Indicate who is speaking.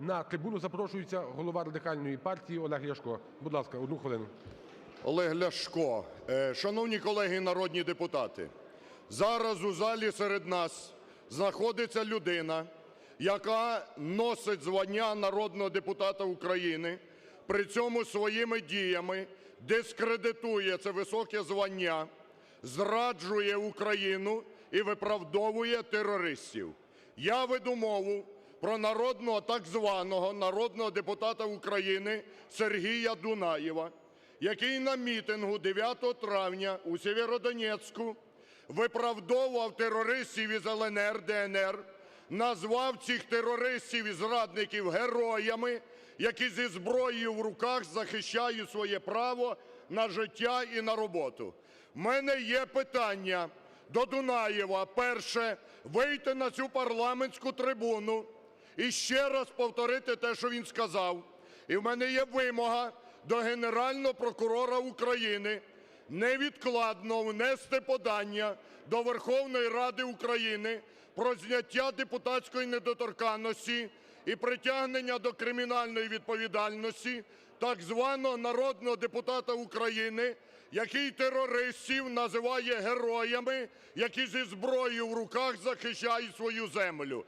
Speaker 1: На трибуну запрошується голова Радикальної партії Олег Ляшко. Будь ласка, одну хвилину.
Speaker 2: Олег Ляшко. Е, Шановні колеги народні депутати, зараз у залі серед нас знаходиться людина, яка носить звання народного депутата України, при цьому своїми діями дискредитує це високе звання, зраджує Україну і виправдовує терористів. Я веду мову про народного так званого народного депутата України Сергія Дунаєва, який на мітингу 9 травня у Сєвєродонецьку виправдовував терористів із ЛНР, ДНР, назвав цих терористів і зрадників героями, які зі зброєю в руках захищають своє право на життя і на роботу. В мене є питання до Дунаєва. Перше. Вийти на цю парламентську трибуну і ще раз повторити те, що він сказав. І в мене є вимога до Генерального прокурора України невідкладно внести подання до Верховної Ради України про зняття депутатської недоторканності і притягнення до кримінальної відповідальності так званого народного депутата України, який терористів називає героями, які зі зброєю в руках захищають свою землю.